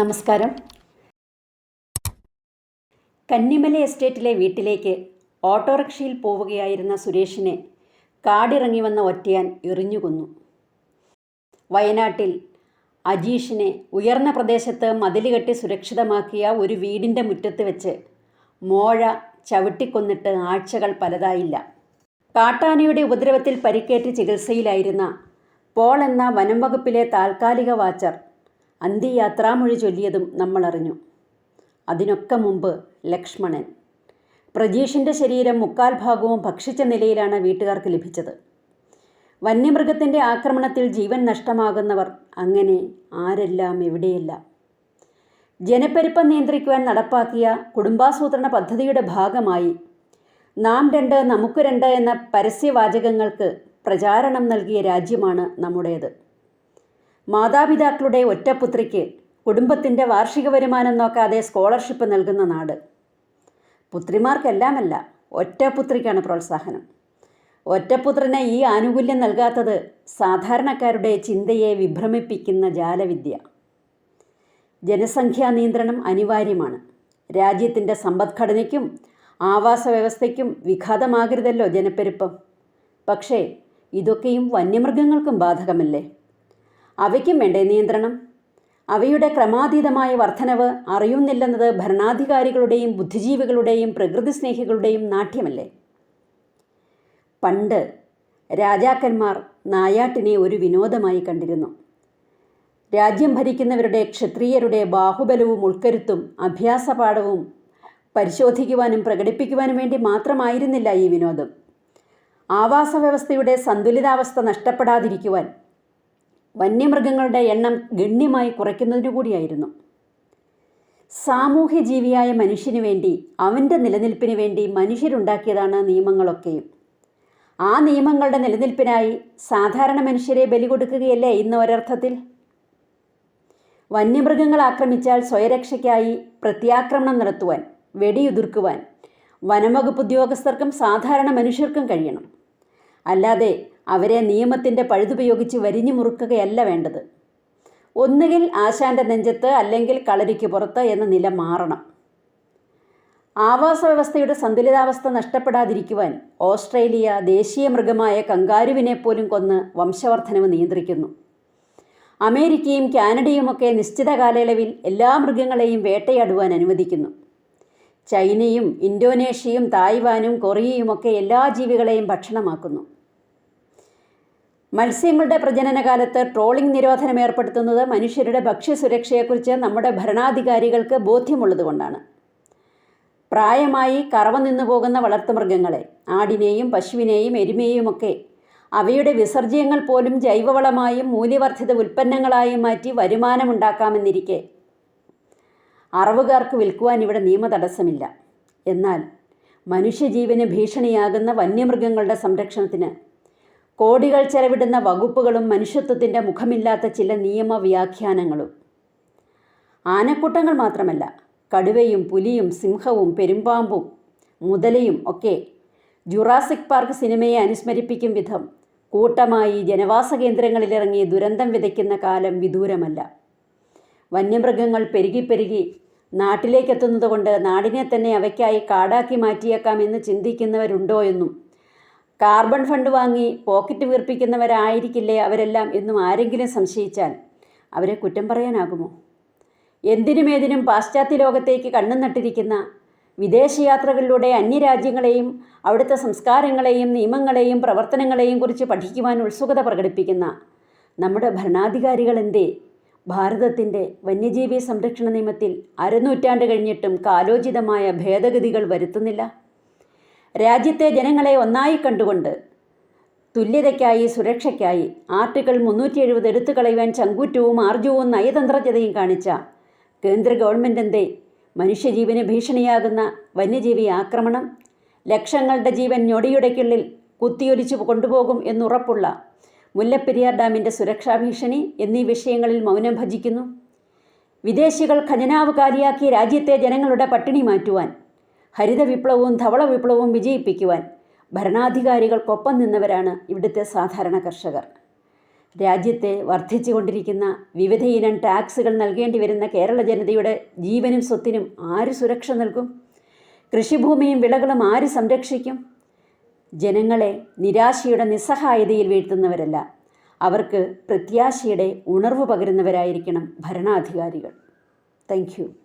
നമസ്കാരം. കന്നിമല എസ്റ്റേറ്റിലെ വീട്ടിലേക്ക് ഓട്ടോറിക്ഷയിൽ പോവുകയായിരുന്ന സുരേഷിനെ കാടിറങ്ങി വന്ന ഒറ്റയാൻ എറിഞ്ഞുകൊന്നു വയനാട്ടിൽ അജീഷിനെ ഉയർന്ന പ്രദേശത്ത് മതിലുകെട്ടി സുരക്ഷിതമാക്കിയ ഒരു വീടിന്റെ മുറ്റത്ത് വെച്ച് മോഴ ചവിട്ടിക്കൊന്നിട്ട് ആഴ്ചകൾ പലതായില്ല. കാട്ടാനയുടെ ഉപദ്രവത്തിൽ പരിക്കേറ്റ് ചികിത്സയിലായിരുന്ന പോൾ എന്ന വനം വകുപ്പിലെ താൽക്കാലിക വാച്ചർ അന്ത്യയാത്രാമൊഴി ചൊല്ലിയതും നമ്മളറിഞ്ഞു. അതിനൊക്കെ മുമ്പ് ലക്ഷ്മണൻ. പ്രജീഷിന്റെ ശരീരം മുക്കാൽ ഭാഗവും ഭക്ഷിച്ച നിലയിലാണ് വീട്ടുകാർക്ക് ലഭിച്ചത്. വന്യമൃഗത്തിന്റെ ആക്രമണത്തിൽ ജീവൻ നഷ്ടമാകുന്നവർ അങ്ങനെ ആരെല്ലാം എവിടെയല്ല. ജനപ്പെരുപ്പം നിയന്ത്രിക്കുവാൻ നടപ്പാക്കിയ കുടുംബാസൂത്രണ പദ്ധതിയുടെ ഭാഗമായി നാം രണ്ട് നമുക്ക് രണ്ട് എന്ന പരസ്യവാചകങ്ങൾക്ക് പ്രചാരണം നൽകിയ രാജ്യമാണ് നമ്മുടേത്. മാതാപിതാക്കളുടെ ഒറ്റപുത്രിക്ക് കുടുംബത്തിന്റെ വാർഷിക വരുമാനം നോക്കാതെ സ്കോളർഷിപ്പ് നൽകുന്ന നാട്. പുത്രിമാർക്കെല്ലാമല്ല ഒറ്റപുത്രിക്കാണ് പ്രോത്സാഹനം. ഒറ്റപുത്രന് ഈ ആനുകൂല്യം നൽകാത്തത് സാധാരണക്കാരുടെ ചിന്തയെ വിഭ്രമിപ്പിക്കുന്ന ജാലവിദ്യ. ജനസംഖ്യാ നിയന്ത്രണം അനിവാര്യമാണ്. രാജ്യത്തിന്റെ സമ്പദ്ഘടനയ്ക്കും ആവാസ വ്യവസ്ഥയ്ക്കും വിഘാതമാകരുതല്ലോ ജനപ്പെരുപ്പം. പക്ഷേ ഇതൊക്കെയും വന്യമൃഗങ്ങൾക്കും ബാധകമല്ലേ? അവയ്ക്കും വേണ്ടേ നിയന്ത്രണം? അവയുടെ ക്രമാതീതമായ വർധനവ് അറിയുന്നില്ലെന്നത് ഭരണാധികാരികളുടെയും ബുദ്ധിജീവികളുടെയും പ്രകൃതി സ്നേഹികളുടെയും നാട്യമല്ലേ? പണ്ട് രാജാക്കന്മാർ നായാട്ടിനെ ഒരു വിനോദമായി കണ്ടിരുന്നു. രാജ്യം ഭരിക്കുന്നവരുടെ ക്ഷത്രിയരുടെ ബാഹുബലവും ഉൾക്കരുത്തും അഭ്യാസപാഠവും പരിശോധിക്കുവാനും പ്രകടിപ്പിക്കുവാനും വേണ്ടി മാത്രമായിരുന്നില്ല ഈ വിനോദം. ആവാസ വ്യവസ്ഥയുടെ സന്തുലിതാവസ്ഥ നഷ്ടപ്പെടാതിരിക്കുവാൻ വന്യമൃഗങ്ങളുടെ എണ്ണം ഗണ്യമായി കുറയ്ക്കുന്നതിനു കൂടിയായിരുന്നു. സാമൂഹ്യ ജീവിയായ മനുഷ്യന് വേണ്ടി അവന്റെ നിലനിൽപ്പിന് വേണ്ടി മനുഷ്യരുണ്ടാക്കിയതാണ് നിയമങ്ങളൊക്കെയും. ആ നിയമങ്ങളുടെ നിലനിൽപ്പിനായി സാധാരണ മനുഷ്യരെ ബലി കൊടുക്കുകയല്ലേ ഇന്ന് ഒരർത്ഥത്തിൽ? വന്യമൃഗങ്ങൾ ആക്രമിച്ചാൽ സ്വയരക്ഷയ്ക്കായി പ്രത്യാക്രമണം നടത്തുവാൻ വെടിയുതിർക്കുവാൻ വനംവകുപ്പ് ഉദ്യോഗസ്ഥർക്കും സാധാരണ മനുഷ്യർക്കും കഴിയണം. അല്ലാതെ അവരെ നിയമത്തിന്റെ പഴുതുപയോഗിച്ച് വരിഞ്ഞു മുറുക്കുകയല്ല വേണ്ടത്. ഒന്നുകിൽ ആശാന്റെ നെഞ്ചത്ത് അല്ലെങ്കിൽ കളരിക്ക് പുറത്ത് എന്ന നില മാറണം. ആവാസ വ്യവസ്ഥയുടെ സന്തുലിതാവസ്ഥ നഷ്ടപ്പെടാതിരിക്കുവാൻ ഓസ്ട്രേലിയ ദേശീയ മൃഗമായ കങ്കാരുവിനെ പോലും കൊന്ന് വംശവർദ്ധനവ് നിയന്ത്രിക്കുന്നു. അമേരിക്കയും കാനഡയുമൊക്കെ നിശ്ചിത കാലയളവിൽ എല്ലാ മൃഗങ്ങളെയും വേട്ടയാടുവാൻ അനുവദിക്കുന്നു. ചൈനയും ഇന്തോനേഷ്യയും തായ്വാനും കൊറിയയുമൊക്കെ എല്ലാ ജീവികളെയും ഭക്ഷണമാക്കുന്നു. മത്സ്യങ്ങളുടെ പ്രജനനകാലത്ത് ട്രോളിംഗ് നിരോധനം ഏർപ്പെടുത്തുന്നത് മനുഷ്യരുടെ ഭക്ഷ്യസുരക്ഷയെക്കുറിച്ച് നമ്മുടെ ഭരണാധികാരികൾക്ക് ബോധ്യമുള്ളതുകൊണ്ടാണ്. പ്രായമായി കറവ നിന്നു പോകുന്ന വളർത്തുമൃഗങ്ങളെ ആടിനെയും പശുവിനെയും എരുമയെയുമൊക്കെ അവയുടെ വിസർജ്യങ്ങൾ പോലും ജൈവവളമായും മൂല്യവർദ്ധിത ഉൽപ്പന്നങ്ങളായും മാറ്റി വരുമാനമുണ്ടാക്കാമെന്നിരിക്കെ അറവുകാർക്ക് വിൽക്കുവാൻ ഇവിടെ നിയമ തടസ്സമില്ല എന്നാൽ മനുഷ്യജീവന് ഭീഷണിയാകുന്ന വന്യമൃഗങ്ങളുടെ സംരക്ഷണത്തിന് കോടികൾ ചെലവിടുന്ന വകുപ്പുകളും മനുഷ്യത്വത്തിന്റെ മുഖമില്ലാത്ത ചില നിയമവ്യാഖ്യാനങ്ങളും. ആനക്കൂട്ടങ്ങൾ മാത്രമല്ല കടുവയും പുലിയും സിംഹവും പെരുമ്പാമ്പും മുതലയും ഒക്കെ ജുറാസിക് പാർക്ക് സിനിമയെ അനുസ്മരിപ്പിക്കും വിധം കൂട്ടമായി ജനവാസ കേന്ദ്രങ്ങളിലിറങ്ങി ദുരന്തം വിതയ്ക്കുന്ന കാലം വിദൂരമല്ല. വന്യമൃഗങ്ങൾ പെരുകി പെരുകി നാട്ടിലേക്കെത്തുന്നത് കൊണ്ട് നാടിനെ തന്നെ അവയ്ക്കായി കാടാക്കി മാറ്റിയേക്കാം എന്ന് ചിന്തിക്കുന്നവരുണ്ടോ എന്നും. കാർബൺ ഫണ്ട് വാങ്ങി പോക്കറ്റ് വീർപ്പിക്കുന്നവരായിരിക്കില്ലേ അവരെല്ലാം എന്നും ആരെങ്കിലും സംശയിച്ചാൽ അവരെ കുറ്റം പറയാനാകുമോ? എന്തിനുമേതിനും പാശ്ചാത്യ ലോകത്തേക്ക് കണ്ണു നട്ടിരിക്കുന്ന വിദേശയാത്രകളിലൂടെ അന്യരാജ്യങ്ങളെയും അവിടുത്തെ സംസ്കാരങ്ങളെയും നിയമങ്ങളെയും പ്രവർത്തനങ്ങളെയും കുറിച്ച് പഠിക്കുവാൻ ഉത്സുകത പ്രകടിപ്പിക്കുന്ന നമ്മുടെ ഭരണാധികാരികൾ എന്തേ ഭാരതത്തിന്റെ വന്യജീവി സംരക്ഷണ നിയമത്തിൽ അരനൂറ്റാണ്ട് കഴിഞ്ഞിട്ടും കാലോചിതമായ ഭേദഗതികൾ വരുത്തുന്നില്ല. രാജ്യത്തെ ജനങ്ങളെ ഒന്നായി കണ്ടുകൊണ്ട് തുല്യതയ്ക്കായി സുരക്ഷയ്ക്കായി ആർട്ടിക്കിൾ മുന്നൂറ്റി എഴുപത് എടുത്തു കളയുവാൻ ചങ്കൂറ്റവും ആർജവും നയതന്ത്രജ്ഞതയും കാണിച്ച കേന്ദ്ര ഗവൺമെന്റിന്റെ മനുഷ്യജീവന് ഭീഷണിയാകുന്ന വന്യജീവി ആക്രമണം ലക്ഷങ്ങളുടെ ജീവൻ ഞൊടിയുടയ്ക്കുള്ളിൽ കുത്തിയൊലിച്ചു കൊണ്ടുപോകും എന്നുറപ്പുള്ള മുല്ലപ്പെരിയാർ ഡാമിന്റെ സുരക്ഷാ ഭീഷണി എന്നീ വിഷയങ്ങളിൽ മൗനം ഭജിക്കുന്നു. വിദേശികൾ ഖജനാവ് കാലിയാക്കി രാജ്യത്തെ ജനങ്ങളുടെ പട്ടിണി മാറ്റുവാൻ ഹരിത വിപ്ലവവും ധവള വിപ്ലവവും വിജയിപ്പിക്കുവാൻ ഭരണാധികാരികൾക്കൊപ്പം നിന്നവരാണ് ഇവിടുത്തെ സാധാരണ കർഷകർ. രാജ്യത്തെ വർദ്ധിച്ചുകൊണ്ടിരിക്കുന്ന വിവിധ ഇനം ടാക്സുകൾ നൽകേണ്ടി വരുന്ന കേരള ജനതയുടെ ജീവനും സ്വത്തിനും ആര് സുരക്ഷ നൽകും? കൃഷിഭൂമിയും വിളകളും ആര് സംരക്ഷിക്കും? ജനങ്ങളെ നിരാശയുടെ നിസ്സഹായതയിൽ വീഴ്ത്തുന്നവരല്ല. അവർക്ക് പ്രത്യാശയുടെ ഉണർവ് പകരുന്നവരായിരിക്കണം ഭരണാധികാരികൾ. താങ്ക്